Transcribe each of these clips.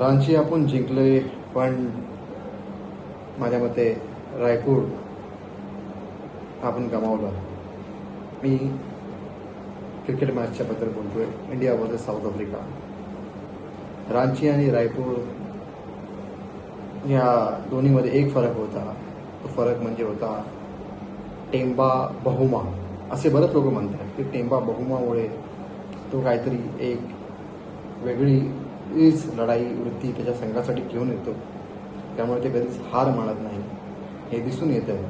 रांची आपण जिंकले पण माझ्या मते रायपूर आपण गमावलं. मी क्रिकेट मॅचच्या बद्दल बोलतोय India versus South Africa. Ranchi आणि रायपूर या दोन्हीमध्ये एक फरक होता. तो फरक म्हणजे होता टेंबा बहुमा. असे बरेच लोक म्हणतात की टेंबा बहुमामुळे तो काहीतरी एक वेगळी वेगळीच लढाई वृत्ती त्याच्या संघासाठी घेऊन येतो. त्यामुळे ते कधीच हार मानत नाही. हे दिसून येत आहे.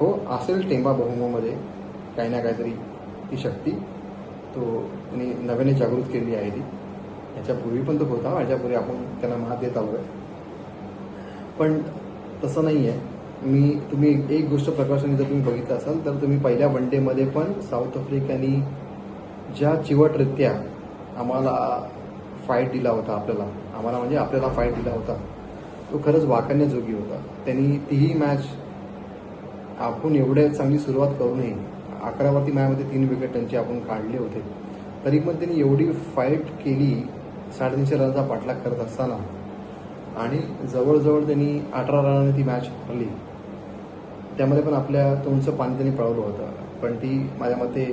हो असेल टेंबा बहुमोमध्ये काही ना काहीतरी ती शक्ती. तो त्यांनी नव्याने जागृत केली आहे ती. याच्यापूर्वी पण तो होता याच्यापूर्वी आपण त्यांना महा देत आलो आहे पण तसं नाही आहे मी तुम्ही एक गोष्ट प्रकाशाने जर तुम्ही बघितलं असाल तर तुम्ही पहिल्या वन डेमध्ये पण साऊथ आफ्रिकानी ज्या चिवटरित्या आम्हाला फाईट दिला होता आपल्याला. आम्हाला म्हणजे आपल्याला फाईट दिला होता. तो खरंच वाकण्याजोगी होता. त्यांनी तीही मॅच आपण एवढ्या चांगली सुरुवात करूनही अकरावरती मॅचमध्ये तीन विकेट त्यांचे आपण काढले होते. तरी पण त्यांनी एवढी फाईट केली साडेतीनशे रनचा पाठलाग करत असताना. आणि जवळजवळ त्यांनी अठरा रनाने ती मॅच हरली. त्यामध्ये पण आपल्या तोंडचं पाणी त्यांनी पळवलं होतं. पण ती माझ्या मते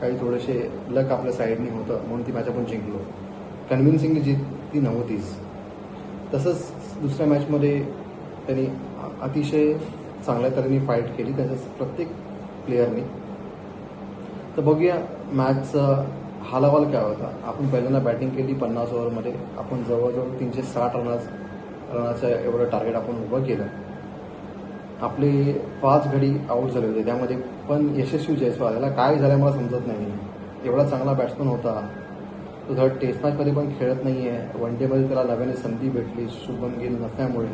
काही थोडेसे लक आपल्या साईडनी होतं म्हणून ती मॅच आपण जिंकलो. कन्व्हिन्सिंगली जी ती नव्हतीच तसंच दुसऱ्या मॅचमध्ये त्यांनी अतिशय चांगल्या तऱ्हेने फाईट केली त्याच्या प्रत्येक प्लेयरने तर बघूया मॅचचा हालावाल काय होता. आपण पहिल्यांदा बॅटिंग केली पन्नास ओव्हरमध्ये आपण जवळजवळ तीनशे साठ रनाच रनाचं एवढं टार्गेट आपण उभं केलं. आपले पाच घडी आऊट झाले होते. त्यामध्ये पण यशस्वी जयस्वाल. याला काय झालं मला समजत नाही एवढा चांगला बॅट्समन होता. तो थर्ड टेस्ट मॅचमध्ये पण खेळत नाही आहे वन डेमध्ये त्याला नव्याने संधी भेटली. शुभम गिल नसल्यामुळे.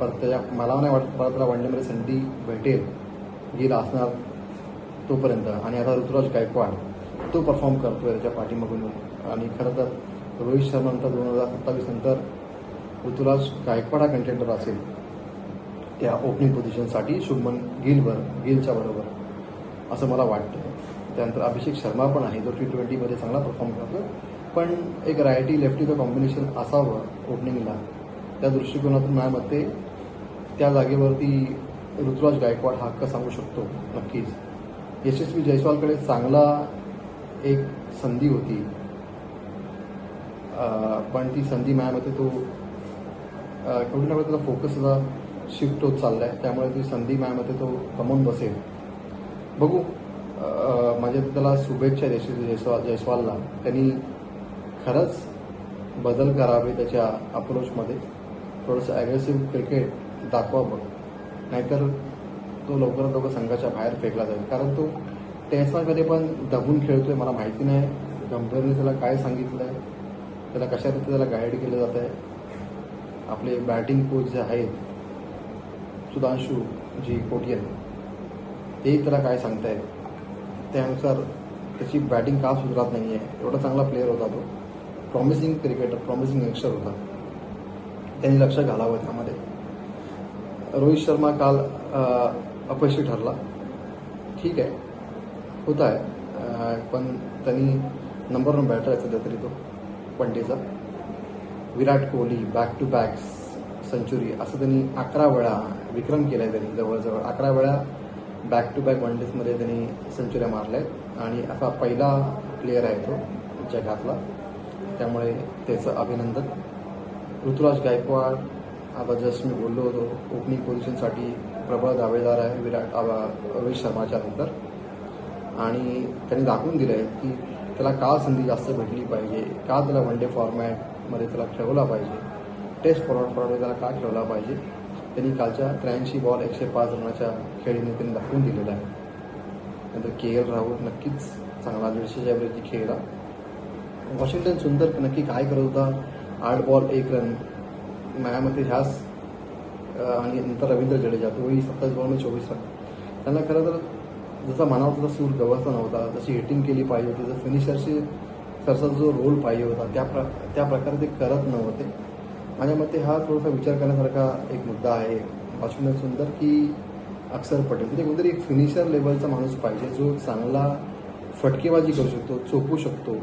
परत त्याच्या मला नाही वाटत मला त्याला वन डेमध्ये संधी भेटेल. गिल असणार तोपर्यंत. आणि आता ऋतुराज गायकवाड तो परफॉर्म करतोय त्याच्या पाठीमागून. आणि खरं तर रोहित शर्मा नंतर दोन हजार सत्तावीस नंतर ऋतुराज गायकवाड हा कंटेंडर असेल. त्या ओपनिंग पोझिशनसाठी शुभमन गिलवर गिलच्या बरोबर. असं मला वाटतं त्यानंतर अभिषेक शर्मा पण आहे. जो टी ट्वेंटीमध्ये चांगला परफॉर्म करतो पण एक रायटी लेफ्टीचं कॉम्बिनेशन असावं ओपनिंगला त्या दृष्टिकोनातून माझ्या मते त्या जागेवरती ऋतुराज गायकवाड हा हक्क सांगू शकतो नक्कीच. यशस्वी जयस्वालकडे चांगला एक संधी होती. पण ती संधी माझ्या तो कुठे ना कुठे त्याचा फोकस सुद्धा शिफ्ट होत चाललाय. त्यामुळे ती संधी माझ्या मते तो गमावून बसेल. बघू माझ्या त्याला शुभेच्छा यशस्वी जयस्वाल जयस्वालला. त्यांनी खरंच बदल करावे त्याच्या अप्रोचमध्ये थोडंसं ॲग्रेसिव्ह क्रिकेट दाखवावं नाहीतर तो लवकरात लवकर संघाच्या बाहेर फेकला जाईल. कारण तो टेस्टमध्ये पण दबून खेळतोय मला माहिती नाही. गंभीरने त्याला काय सांगितलं आहे त्याला कशा रीती त्याला गाईड केलं जात आहे आपले बॅटिंग कोच जे आहेत सुधांशू जी कोटियन ते त्याला काय सांगतायत? त्यानुसार त्याची बॅटिंग का सुधारत नाही आहे एवढा चांगला प्लेअर होता तो. प्रॉमिसिंग क्रिकेटर प्रॉमिसिंग यंगस्टर होता. त्यांनी लक्ष घालावं त्यामध्ये. रोहित शर्मा काल अपयशी ठरला. ठीक आहे. होत आहे. पण त्यांनी नंबर वन बॅटर आहे सध्या तरी तो पंडेचा Virat Kohli back to back century असं त्यांनी अकरा वेळा विक्रम केला आहे त्यांनी जवळजवळ. अकरा वेळा बॅक टू बॅक वन डेजमध्ये त्यांनी सेंचुऱ्या मारल्या. आहेत आणि असा पहिला प्लेअर आहे तो जगातला. त्यामुळे त्याचं अभिनंदन. ऋतुराज गायकवाड आता जस्ट मी बोललो होतो. ओपनिंग पोझिशनसाठी प्रबळ दावेदार आहे विराट रोहित शर्माच्या नंतर आणि त्यांनी दाखवून दिलं आहे की त्याला का संधी जास्त भेटली पाहिजे. का त्याला वन डे फॉर्मॅटमध्ये त्याला ठेवला पाहिजे. टेस्ट फॉर्मॅट फॉर्मॅट त्याला का ठेवला पाहिजे? त्यांनी कालच्या त्र्याऐंशी बॉल एकशे पाच रनाच्या खेळीने त्यांनी दाखवून दिलेलं आहे. नंतर के एल राहुल नक्कीच चांगला दीडशेच्या ॲव्हरेजची खेळला. वॉशिंग्टन सुंदर नक्की काय करत होता? आठ बॉल एक रन. माझ्यामध्ये ह्याच आणि नंतर रवींद्र जडेजा तोही सत्तावीस बॉलमध्ये चोवीस रन. त्यांना खरं तर जसा मनावर तसा सूर गवसला नव्हता. जशी हिटिंग केली पाहिजे होती जसं फिनिशरची सरचा जो रोल पाहिजे होता त्या प्र त्या प्रकारे ते करत नव्हते. माझ्या मते हा थोडासा विचार करण्यासारखा एक मुद्दा आहे वॉशिंग्टन सुंदर की अक्षर पटेल. तिथे कोणतरी एक फिनिशर लेवलचा माणूस पाहिजे जो चांगला फटकेबाजी करू शकतो चोपू शकतो.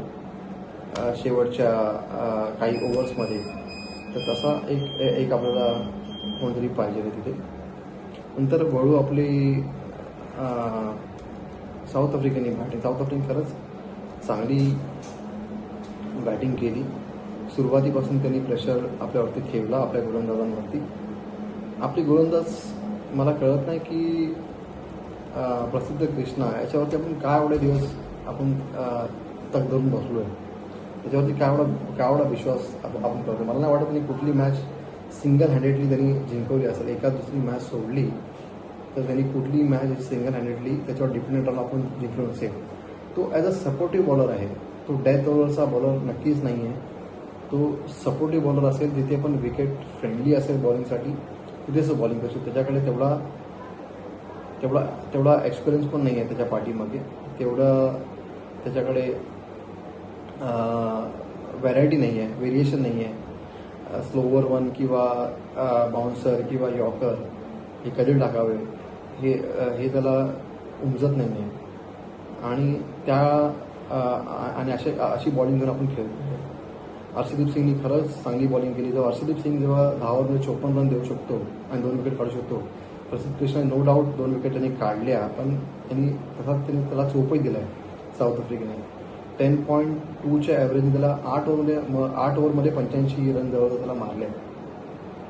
शेवटच्या काही ओव्हर्समध्ये तर तसा एक ए- एक आपल्याला कोणतरी पाहिजे तिथे. नंतर वळू आपली साऊथ आफ्रिकेने बॅटिंग साऊथ आफ्रिकेने खरंच चांगली बॅटिंग केली. सुरुवातीपासून त्यांनी प्रेशर आपल्यावरती ठेवला आपल्या गोलंदाजांवरती. आपली गोलंदाज मला कळत नाही की प्रसिद्ध कृष्णा याच्यावरती आपण काय एवढे दिवस आपण तग धरून बसलो आहे त्याच्यावरती काय कावडा काय विश्वास आपण आपण करतो मला नाही वाटत त्यांनी कुठली मॅच सिंगल हँडेडली त्यांनी जिंकवली असेल. एका दुसरी मॅच सोडली तर त्यांनी कुठली मॅच सिंगल हँडेडली त्याच्यावर डिपेंडेंट राहून आपण जिंकलो नसेल. तो ॲज अ सपोर्टिव्ह बॉलर आहे. तो डेथ ओव्हरचा बॉलर नक्कीच नाही आहे तो सपोर्टिव्ह बॉलर असेल जिथे पण विकेट फ्रेंडली असेल बॉलिंगसाठी तिथेच तो बॉलिंग करतो त्याच्याकडे तेवढा तेवढा तेवढा एक्सपिरियन्स पण नाही आहे त्याच्या पाठीमागे. तेवढं त्याच्याकडे व्हॅरायटी नाही आहे व्हेरिएशन नाही आहे स्लोवर वन किंवा बाउन्सर किंवा यॉकर हे कधी टाकावे? हे हे त्याला उमजत नाही आहे. आणि त्या आणि अशा अशी बॉलिंग घेऊन आपण खेळतो हर्षदीप सिंगनी खरंच चांगली बॉलिंग केली. जेव्हा हर्षदीप सिंग जेव्हा दहावर चोपन्न रन देऊ शकतो आणि दोन विकेट काढू शकतो प्रसिद्ध कृष्णाने नो डाऊट दोन विकेट त्यांनी काढल्या. पण त्यांनी तसाच त्यांनी त्याला चोपही दिला आहे साऊथ आफ्रिकेने टेन पॉईंट टूच्या ॲव्हरेज त्याला आठ ओव्हरमध्ये आठ ओव्हरमध्ये पंच्याऐंशी रन जवळ त्याला मारले.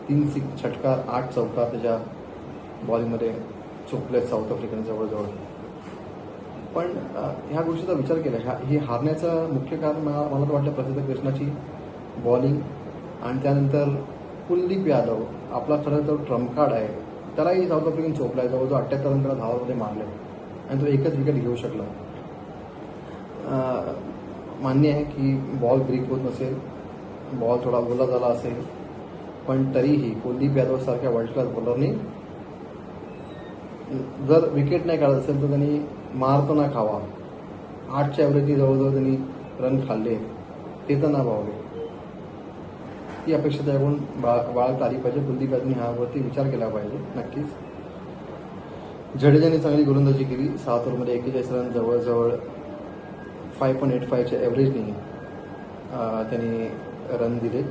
तीन सिक्स षटकार आठ चौकार त्याच्या बॉलिंगमध्ये चुकले साऊथ आफ्रिकेने जवळजवळ. पण ह्या गोष्टीचा विचार केला. ह्या हे हारण्याचं मुख्य कारण मला मला तर वाटलं प्रसिद्ध कृष्णाची बॉलिंग आणि त्यानंतर कुलदीप यादव आपला खरं तर ट्रम्पकार्ड आहे. त्यालाही साऊथ आफ्रिकन चोपला आहे जवळजवळ अठ्ठ्याहत्तर रन त्याला धावामध्ये मारले. आणि तो एकच विकेट घेऊ शकला. मान्य आहे की बॉल ब्रेक होत नसेल बॉल थोडा ओला झाला असेल पण तरीही कुलदीप यादव सारख्या वर्ल्ड क्लास बॉलरनी जर विकेट नाही काढत असेल तर त्यांनी मार तर ना खावा. आठच्या ॲव्हरेजनी जवळजवळ त्यांनी रन खाल्ले. ते तर ना भावले. ही अपेक्षा त्याकडून बाळ बाळगता आली पाहिजे. कुलदीप यादवनी ह्यावरती विचार केला पाहिजे नक्कीच. जडेजाने चांगली गोलंदाजी केली सात ओव्हरमध्ये एकेचाळीस रन जवळजवळ फाय पॉईंट एट फायच्या ॲव्हरेजनी त्यांनी रन दिले.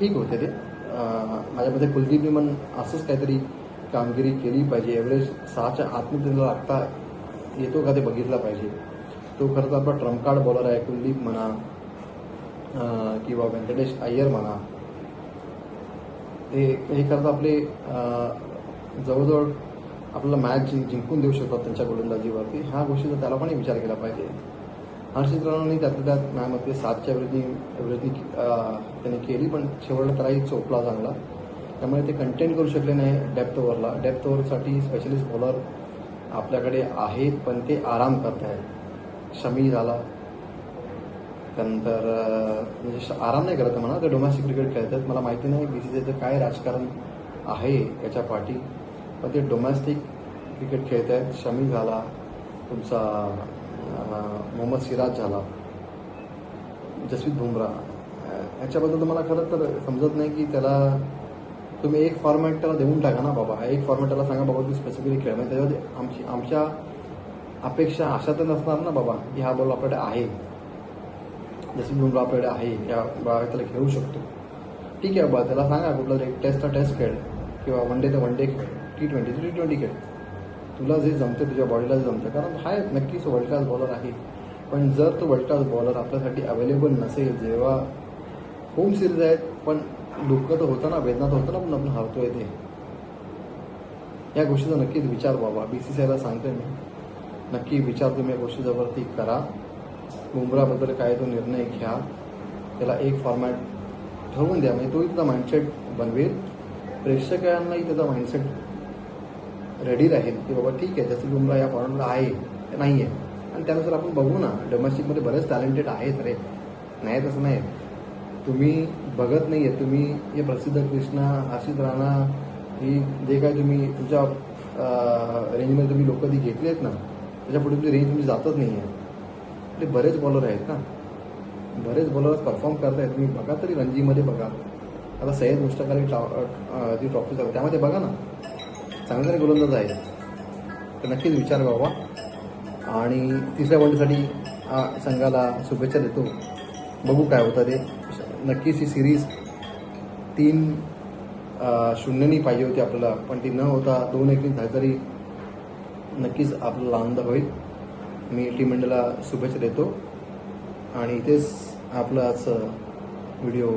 ठीक होते ते. माझ्यामध्ये कुलदीपने पण असंच काहीतरी कामगिरी केली पाहिजे. ॲव्हरेज सहाच्या आतमध्ये त्याला लागता येतो का ते बघितला पाहिजे. तो खरं तर आपला ट्रम्प कार्ड बॉलर आहे कुलदीप म्हणा किंवा व्यंकटेश अय्यर म्हणा. ते हे करता आपले जवळजवळ आपल्याला मॅच जिंकून देऊ शकतात त्यांच्या गोलंदाजीवरती ह्या गोष्टीचा त्याला पण विचार केला पाहिजे. हर्षित राणांनी त्यातल्या त्यात मॅममध्ये सातच्या ॲव्हरेजनी ॲव्हरेजनी त्यांनी केली पण शेवटला त्यालाही चोपला चांगला. त्यामुळे ते कंटेन करू शकले नाही डेप्थ ओव्हरला डेप्थ ओव्हरसाठी स्पेशलिस्ट बॉलर आपल्याकडे आहेत पण ते आराम करत आहेत. शमी झाला. त्यानंतर म्हणजे श- आराम नाही करत म्हणा ते डोमेस्टिक क्रिकेट खेळतात. मला माहिती नाही बी सी सीचं काय राजकारण आहे याच्या पाठी. पण ते डोमेस्टिक क्रिकेट खेळत आहेत शमी झाला. तुमचा मोहम्मद सिराज झाला जसप्रीत बुमरा याच्याबद्दल तुम्हाला खरं तर समजत नाही की त्याला तुम्ही एक फॉर्मॅट त्याला देऊन टाका ना बाबा. एक फॉर्मॅट त्याला सांगा बाबा तू स्पेसिफिकली खेळ. म्हणजे त्याच्यामध्ये आमची आमच्या अपेक्षा अशा तर नसणार ना बाबा की हा बॉल आपल्याकडे आहे. जसवीत बुमरा आपल्याकडे आहे या बा त्याला खेळू शकतो. ठीक आहे बाबा त्याला सांगा कुठला एक तर टेस्ट खेळ किंवा वन डे तर वन डे खेळ टी ट्वेंटी टी ट्वेंटी खेळ. तुला जे जमतं तुझ्या बॉडीला जे जमतं कारण हा नक्कीच वर्ल्ड क्लास बॉलर आहे. पण जर तो वर्ल्ड बॉलर आपल्यासाठी अवेलेबल नसेल जेव्हा होम सिरीज आहेत पण दुःख तर होतं ना वेदना तर होतं ना पण आपण हरतोय ते. या गोष्टीचा नक्कीच विचार बाबा बी सी सी आयला मी. नक्की विचार तुम्ही या गोष्टीच्यावरती करा. बुमराबद्दल काय तो निर्णय घ्या. त्याला एक फॉर्मॅट ठरवून द्या. म्हणजे तोही त्याचा माइंडसेट बनवेल. प्रेक्षकांनाही त्याचा माइंडसेट रेडी राहील. की बाबा ठीक आहे जसं बुमरा या फॉर्मॅटला आहे नाही आहे आणि त्यानुसार आपण बघू ना डोमेस्टिकमध्ये बरेच टॅलेंटेड आहेत रे. नाही तसं नाही तुम्ही बघत नाही आहे तुम्ही हे प्रसिद्ध कृष्णा आशिष राणा ही जे काय तुम्ही तुमच्या रेंजमध्ये तुम्ही लोक ती घेतली आहेत ना त्याच्या पुढे तुमची रेंज तुम्ही जातच नाही आहे ते बरेच बॉलर आहेत ना. बरेच बॉलर परफॉर्म करत आहेत तुम्ही बघा तरी रणजीमध्ये बघा. आता सय्यद मुश्ताक अली ट्रॉ ट्रॉफी चालू त्यामध्ये बघा ना. चांगले गोलंदाज आहेत. तर नक्कीच विचार बाबा. आणि तिसऱ्या वनडेसाठी संघाला शुभेच्छा देतो. बघू काय होतं ते. नक्कीच ही सिरीज तीन शून्यनी पाहिजे होती आपल्याला. पण ती न होता दोन एक झाली तरी नक्कीच आपल्याला आनंद होईल. मी टीम इंडियाला शुभेच्छा देतो. आणि इथेच आपला आज व्हिडिओ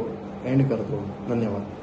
एंड करतो. धन्यवाद.